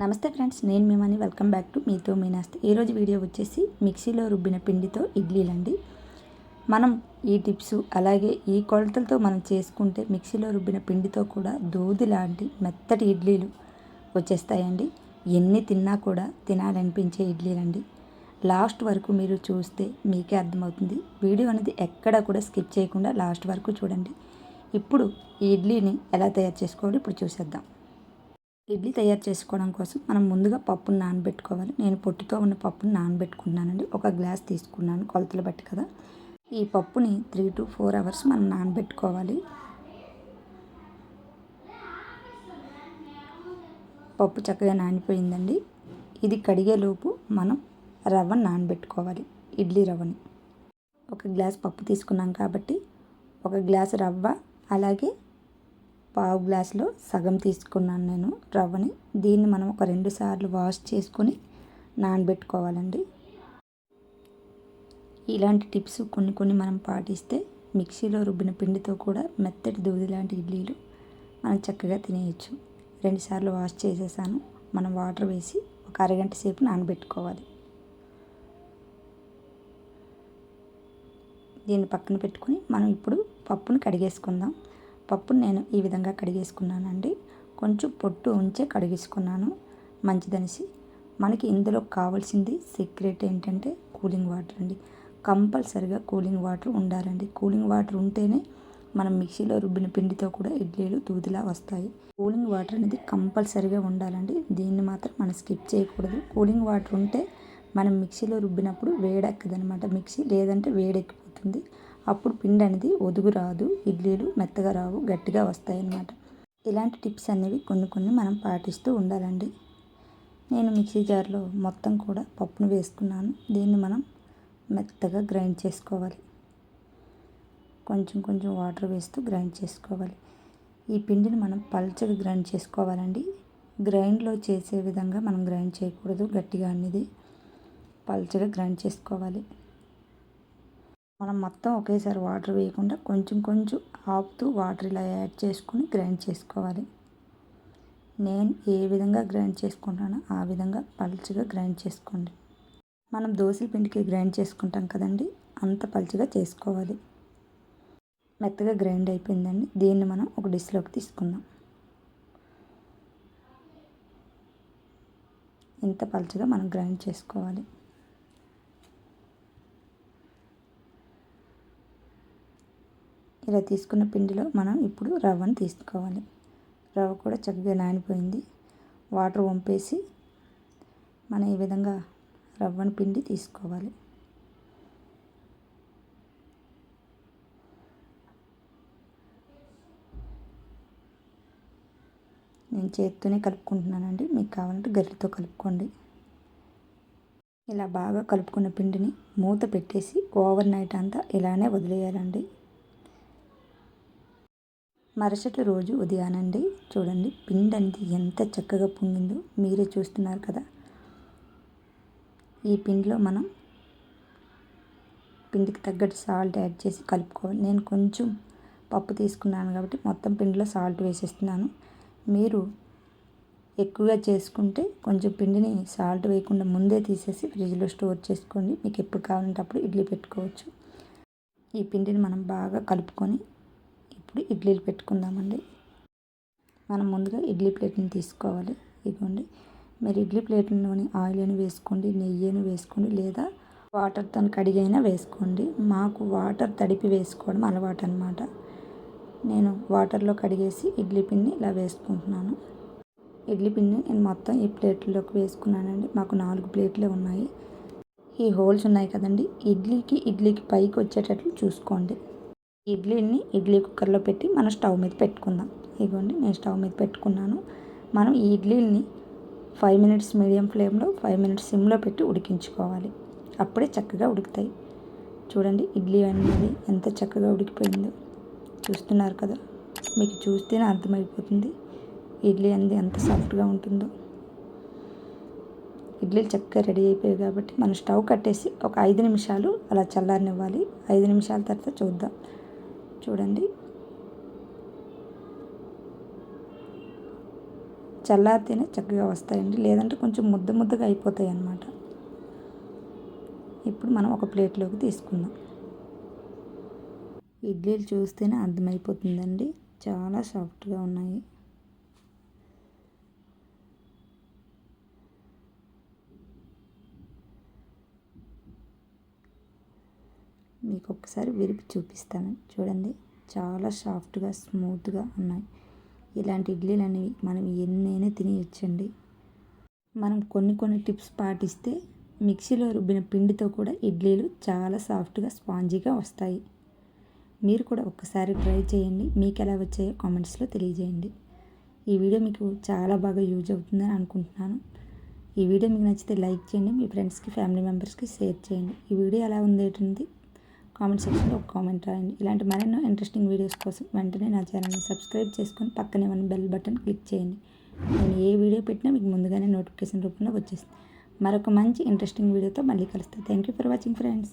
నమస్తే ఫ్రెండ్స్ నేను మిమ్మల్ని వెల్కమ్ బ్యాక్ టు మీతో మీనాస్తి ఈరోజు వీడియో వచ్చేసి మిక్సీలో రుబ్బిన పిండితో ఇడ్లీలండి. మనం ఈ టిప్స్ అలాగే ఈ కొలతలతో మనం చేసుకుంటే మిక్సీలో రుబ్బిన పిండితో కూడా దూది లాంటి మెత్తటి ఇడ్లీలు వచ్చేస్తాయండి. ఎన్ని తిన్నా కూడా తినాలనిపించే ఇడ్లీలండి. లాస్ట్ వరకు మీరు చూస్తే మీకే అర్థమవుతుంది. వీడియో అనేది ఎక్కడ కూడా స్కిప్ చేయకుండా లాస్ట్ వరకు చూడండి. ఇప్పుడు ఈ ఇడ్లీని ఎలా తయారు చేసుకోవాలో ఇప్పుడు చూసేద్దాం. ఇడ్లీ తయారు చేసుకోవడం కోసం మనం ముందుగా పప్పును నానబెట్టుకోవాలి. నేను పొట్టుతో ఉన్న పప్పును నానబెట్టుకున్నానండి ఒక గ్లాస్ తీసుకున్నాను కొలతలు బట్టి కదా. ఈ పప్పుని త్రీ టు ఫోర్ అవర్స్ మనం నానబెట్టుకోవాలి. పప్పు చక్కగా నానిపోయిందండి. ఇది కడిగేలోపు మనం రవ్వను నానబెట్టుకోవాలి. ఇడ్లీ రవ్వని. ఒక గ్లాస్ పప్పు తీసుకున్నాం కాబట్టి ఒక గ్లాస్ రవ్వ అలాగే పావు గ్లాసులో సగం తీసుకున్నాను నేను రవ్వని. దీన్ని మనం ఒక రెండు సార్లు వాష్ చేసుకొని నానబెట్టుకోవాలండి. ఇలాంటి టిప్స్ కొన్ని కొన్ని మనం పాటిస్తే మిక్సీలో రుబ్బిన పిండితో కూడా మెత్తటి దూది లాంటి ఇడ్లీలు మనం చక్కగా తినేయచ్చు. రెండుసార్లు వాష్ చేసేసాను. మనం వాటర్ వేసి ఒక అరగంట సేపు నానబెట్టుకోవాలి. దీన్ని పక్కన పెట్టుకొని మనం ఇప్పుడు పప్పును కడిగేసుకుందాం. పప్పును నేను ఈ విధంగా కడిగేసుకున్నానండి. కొంచెం పొట్టు ఉంచే కడిగేసుకున్నాను. మంచిదనిసి మనకి ఇందులో కావాల్సింది సీక్రెట్ ఏంటంటే కూలింగ్ వాటర్ అండి. కంపల్సరిగా కూలింగ్ వాటర్ ఉండాలండి. కూలింగ్ వాటర్ ఉంటేనే మనం మిక్సీలో రుబ్బిన పిండితో కూడా ఇడ్లీలు దూదిలా వస్తాయి. కూలింగ్ వాటర్ అనేది కంపల్సరిగా ఉండాలండి. దీన్ని మాత్రం మనం స్కిప్ చేయకూడదు. కూలింగ్ వాటర్ ఉంటే మనం మిక్సీలో రుబ్బినప్పుడు వేడెక్కదనమాట. మిక్సీ లేదంటే వేడెక్కిపోతుంది. అప్పుడు పిండి అనేది ఒదుగు రాదు ఇడ్లీలు మెత్తగా రావు గట్టిగా వస్తాయి అన్నమాట ఇలాంటి టిప్స్ అనేవి కొన్ని కొన్ని మనం పాటిస్తూ ఉండాలండి. నేను మిక్సీ జార్లో మొత్తం కూడా పప్పును వేసుకున్నాను. దీన్ని మనం మెత్తగా గ్రైండ్ చేసుకోవాలి. కొంచెం కొంచెం వాటర్ వేస్తూ గ్రైండ్ చేసుకోవాలి. ఈ పిండిని మనం పల్చగా గ్రైండ్ చేసుకోవాలండి. గ్రైండ్లో చేసే విధంగా మనం గ్రైండ్ చేయకూడదు గట్టిగా అనేది. పల్చగా గ్రైండ్ చేసుకోవాలి. మనం మొత్తం ఒకేసారి వాటర్ వేయకుండా కొంచెం కొంచెం ఆపుతూ వాటర్ ఇలా యాడ్ చేసుకుని గ్రైండ్ చేసుకోవాలి. నేను ఏ విధంగా గ్రైండ్ చేసుకుంటానో ఆ విధంగా పలుచగా గ్రైండ్ చేసుకోండి. మనం దోశల పిండికి గ్రైండ్ చేసుకుంటాం కదండి అంత పలుచగా చేసుకోవాలి. మెత్తగా గ్రైండ్ అయిపోయిందండి దీన్ని మనం ఒక డిష్లోకి తీసుకుందాం. ఇంత పలుచగా మనం గ్రైండ్ చేసుకోవాలి. ఇలా తీసుకున్న పిండిలో మనం ఇప్పుడు రవ్వను తీసుకోవాలి. రవ్వ కూడా చక్కగా నానిపోయింది. వాటర్ వంపేసి మనం ఈ విధంగా రవ్వను పిండి తీసుకోవాలి. నేను చేత్తోనే కలుపుకుంటున్నానండి. మీకు కావాలంటే గరిటతో కలుపుకోండి. ఇలా బాగా కలుపుకున్న పిండిని మూత పెట్టేసి ఓవర్ నైట్ అంతా ఇలానే వదిలేయాలండి. మరుసటి రోజు ఉదయానండి చూడండి పిండి అనేది ఎంత చక్కగా పొంగిందో మీరే చూస్తున్నారు కదా. ఈ పిండిలో మనం పిండికి తగ్గట్టు సాల్ట్ యాడ్ చేసి కలుపుకోవాలి. నేను కొంచెం పప్పు తీసుకున్నాను కాబట్టి మొత్తం పిండిలో సాల్ట్ వేసేస్తున్నాను. మీరు ఎక్కువగా చేసుకుంటే కొంచెం పిండిని సాల్ట్ వేయకుండా ముందే తీసేసి ఫ్రిడ్జ్లో స్టోర్ చేసుకోండి. మీకు ఎప్పుడు కావాలంటే అప్పుడు ఇడ్లీ పెట్టుకోవచ్చు. ఈ పిండిని మనం బాగా కలుపుకొని ఇప్పుడు ఇడ్లీలు పెట్టుకుందామండి. మనం ముందుగా ఇడ్లీ ప్లేట్ని తీసుకోవాలి. ఇదిగోండి మీరు ఇడ్లీ ప్లేట్లోని ఆయిల్ అని వేసుకోండి నెయ్యి అని వేసుకోండి లేదా వాటర్తో కడిగైనా వేసుకోండి. మాకు వాటర్ తడిపి వేసుకోవడం అలవాటు అనమాట నేను వాటర్లో కడిగేసి ఇడ్లీ పిండిని ఇలా వేసుకుంటున్నాను. ఇడ్లీ పిండిని నేను మొత్తం ఈ ప్లేట్లోకి వేసుకున్నానండి. మాకు నాలుగు ప్లేట్లే ఉన్నాయి. ఈ హోల్స్ ఉన్నాయి కదండి. ఇడ్లీకి ఇడ్లీకి పైకి వచ్చేటట్లు చూసుకోండి. ఇడ్లీని ఇడ్లీ కుక్కర్లో పెట్టి మనం స్టవ్ మీద పెట్టుకుందాం. ఇదిగోండి నేను స్టవ్ మీద పెట్టుకున్నాను. మనం ఈ ఇడ్లీని ఫైవ్ మినిట్స్ మీడియం ఫ్లేమ్లో ఫైవ్ మినిట్స్ సిమ్లో పెట్టి ఉడికించుకోవాలి. అప్పుడే చక్కగా ఉడుకుతాయి. చూడండి ఇడ్లీ అనేది ఎంత చక్కగా ఉడికిపోయిందో. చూస్తున్నారు కదా? మీకు చూస్తేనే అర్థమైపోతుంది ఇడ్లీ అనేది ఎంత సాఫ్ట్గా ఉంటుందో. ఇడ్లీలు చక్కగా రెడీ అయిపోయాయి కాబట్టి మనం స్టవ్ కట్టేసి ఒక ఐదు నిమిషాలు అలా చల్లారనివ్వాలి. ఐదు నిమిషాల తర్వాత చూద్దాం. చూడండి. చల్లారితేనే చక్కగా వస్తాయండి. లేదంటే కొంచెం ముద్ద ముద్దగా అయిపోతాయి అన్నమాట. ఇప్పుడు మనం ఒక ప్లేట్లోకి తీసుకుందాం. ఇడ్లీలు చూస్తేనే అర్థమైపోతుందండి. చాలా సాఫ్ట్గా ఉన్నాయి. మీకు ఒకసారి విరిపి చూపిస్తాను. చూడండి చాలా సాఫ్ట్గా స్మూత్గా ఉన్నాయి. ఇలాంటి ఇడ్లీలు అనేవి మనం ఎన్నైనా తినేయచ్చండి. మనం కొన్ని కొన్ని టిప్స్ పాటిస్తే మిక్సీలో రుబ్బిన పిండితో కూడా ఇడ్లీలు చాలా సాఫ్ట్గా స్పాంజీగా వస్తాయి. మీరు కూడా ఒక్కసారి ట్రై చేయండి. మీకు ఎలా వచ్చాయో కామెంట్స్లో తెలియజేయండి. ఈ వీడియో మీకు చాలా బాగా యూజ్ అవుతుందని అనుకుంటున్నాను. ఈ వీడియో మీకు నచ్చితే లైక్ చేయండి. మీ ఫ్రెండ్స్కి ఫ్యామిలీ మెంబర్స్కి షేర్ చేయండి. ఈ వీడియో ఎలా ఉంది ఏంటంటే కామెంట్ సెక్షన్లో ఒక కామెంట్ రాయండి. ఇలాంటి మరెన్నో ఇంట్రెస్టింగ్ వీడియోస్ కోసం వెంటనే నా ఛానల్ని సబ్స్క్రైబ్ చేసుకొని పక్కనే ఉన్న బెల్ బటన్ క్లిక్ చేయండి. నేను ఏ వీడియో పెట్టినా మీకు ముందుగానే నోటిఫికేషన్ రూపంలో వచ్చేస్తుంది. మరొక మంచి ఇంట్రెస్టింగ్ వీడియోతో మళ్ళీ కలుస్తాను. Thank you for watching friends.